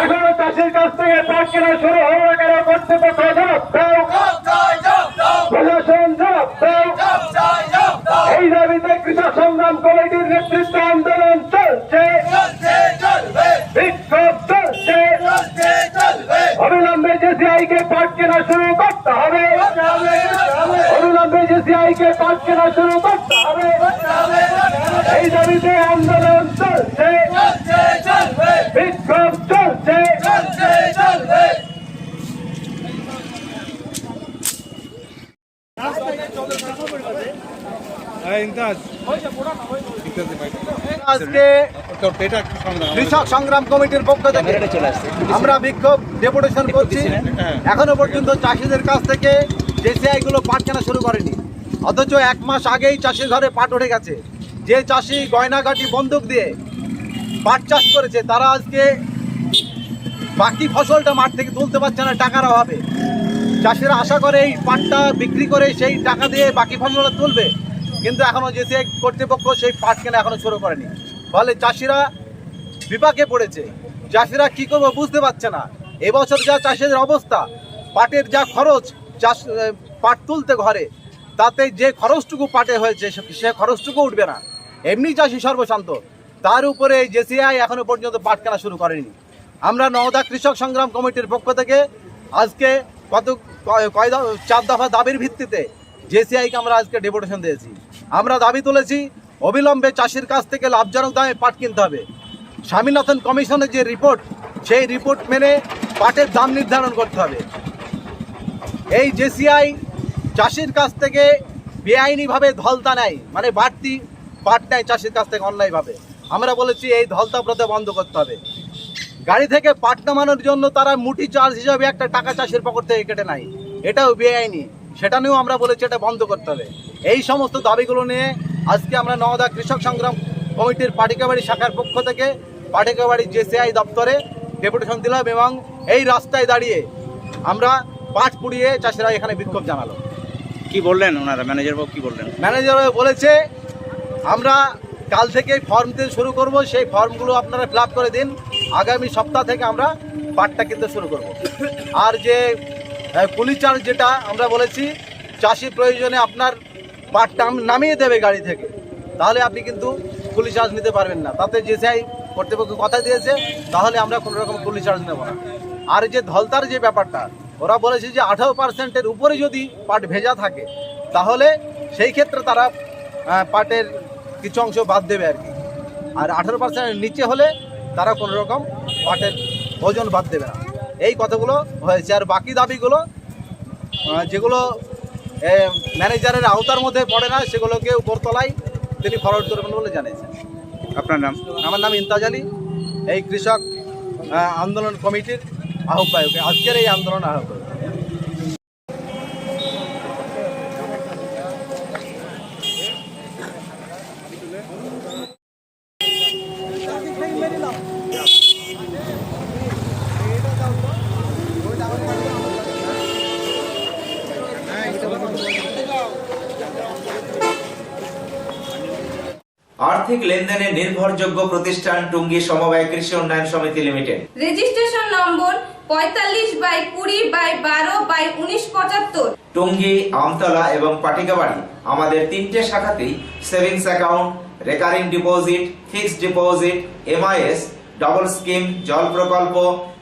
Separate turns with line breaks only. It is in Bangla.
এখনও। চাষির কাছ থেকে পাট কেনা শুরু হওয়া কেন? কর্তৃপক্ষ জবাব দাও। প্রশাসন জবাব দাও। এই দাবিতে কৃষক সংগ্রাম কমিটির নেতৃত্ব আন্দোলন অবিলম্বে জেসিআই কে পাট কেনা শুরু করতে হবে অবিলম্বে জেসিআই কে পাট কেনা শুরু করতে হবে এই দাবিতে আন্দোলন চলছে বিক্ষোভ চলছে
আজকে কৃষক সংগ্রাম কমিটির পক্ষ থেকে আমরা বিক্ষোভ ডেপুটেশন করছি। এখনও পর্যন্ত চাষিদের কাছ থেকে জেসিআই গুলো পাট কেনা শুরু করেনি। অথচ এক মাস আগেই চাষির ঘরে পাট উঠে গেছে। যে চাষি গয়নাগাটি বন্দুক দিয়ে পাট চাষ করেছে তারা আজকে বাকি ফসলটা মাঠ থেকে তুলতে পারছে না টাকার অভাবে। চাষিরা আশা করে এই পাটটা বিক্রি করে সেই টাকা দিয়ে বাকি ফসলটা তুলবে। কিন্তু এখনও যেসে কর্তৃপক্ষ সেই পাট কেনা এখনও শুরু করেনি। ফলে চাষিরা বিপাকে পড়েছে। চাষিরা কি করব বুঝতে পারছে না। এবছর যা চাষিদের অবস্থা, পাটের যা খরচ, চাষ পাট তুলতে ঘরে, তাতে যে খরচটুকু পাটে হয়েছে, সে- খরচটুকু উঠবে না। এমনি চাষি সর্বশান্ত। তার উপরে জেসিআই এখনও পর্যন্ত পাট কেনা শুরু করেনি। আমরা নওদা কৃষক সংগ্রাম কমিটির পক্ষ থেকে আজকে কত, কয়- চার দফা দাবির ভিত্তিতে জেসিআইকে আমরা আজকে ডেপুটেশন দিয়েছি। আমরা দাবি তুলেছি অবিলম্বে চাষির কাছ থেকে লাভজনক দামে পাট কিনতে হবে। স্বামীনাথন কমিশনের যে রিপোর্ট, সেই রিপোর্ট মেনে পাটের দাম নির্ধারণ করতে হবে। এই জেসিআই চাষির কাছ থেকে বেআইনিভাবে ধলতা নেয় মানে বাড়তি পাট নেয় চাষির কাছ থেকে অন্যায়ভাবে। আমরা বলেছি, এই ধলতা প্রথা বন্ধ করতে হবে। গাড়ি থেকে পাট নামানোর জন্য তারা মুটি চার্জ হিসাবে একটা টাকা চাষের পকেট থেকে কেটে নেয়। এটাও বেআইনি, সেটা নিয়েও আমরা বলেছি এটা বন্ধ করতে হবে। এই সমস্ত দাবিগুলো নিয়ে আজকে আমরা নওদা কৃষক সংগ্রাম কমিটির পাটিকাবাড়ি শাখার পক্ষ থেকে পাটিকাবাড়ি জেসিআই দপ্তরে ডেপুটেশন দিলাম এবং এই রাস্তায় দাঁড়িয়ে আমরা পাট পুড়িয়ে চাষিরা এখানে বিক্ষোভ জানালো।
কি বললেন ওনারা? ম্যানেজার বাবু কি বললেন?
ম্যানেজার বলেছে আমরা কাল থেকে ফর্ম দিতে শুরু করব সেই ফর্মগুলো আপনারা ফিল করে দিন। আগামী সপ্তাহ থেকে আমরা পাটটা কিনতে শুরু করব। আর যে কুলি চার্জ যেটা আমরা বলেছি চাষি প্রয়োজনে আপনার পাটটা নামিয়ে দেবে গাড়ি থেকে। তাহলে আপনি কিন্তু কুলি চার্জ নিতে পারবেন না। তাতে যে চাই কর্তৃপক্ষ কথা দিয়েছে, তাহলে আমরা কোনো রকম কুলি চার্জ নেব না। আর যে ধলতার যে ব্যাপারটা, ওরা বলেছে যে আঠারো পার্সেন্টের উপরে যদি পাট ভেজা থাকে, তাহলে সেই ক্ষেত্রে তারা পাটের কিছু অংশ বাদ দেবে আর কি। আর আঠারো পার্সেন্টের নিচে হলে তারা কোনো রকম পাটের ওজন বাদ দেবে না। এই কথাগুলো হয়েছে। আর বাকি দাবিগুলো যেগুলো ম্যানেজারের আওতার মধ্যে পড়ে না সেগুলোকে উপরতলায় তিনি ফরওয়ার্ড করবেন বলে জানিয়েছেন।
আপনার নাম?
আমার নাম ইন্তাজ আলী। এই কৃষক আন্দোলন কমিটির আহ্বায়ক। আজকের এই আন্দোলন আহ্বায়ক।
আর্থিক লেনদেনে নির্ভরযোগ্য প্রতিষ্ঠান টুঙ্গি সমবায় কৃষি উন্নয়ন সমিতি লিমিটেড।
রেজিস্ট্রেশন নম্বর পঁয়তাল্লিশ বাই কুড়ি বাই বারো বাই উনিশ পঁচাত্তর।
টুঙ্গি আমতলা এবং পাটিকাবাড়ি আমাদের তিনটে শাখাতেই savings account recurring deposit fixed deposit MIS double scheme জল প্রকল্প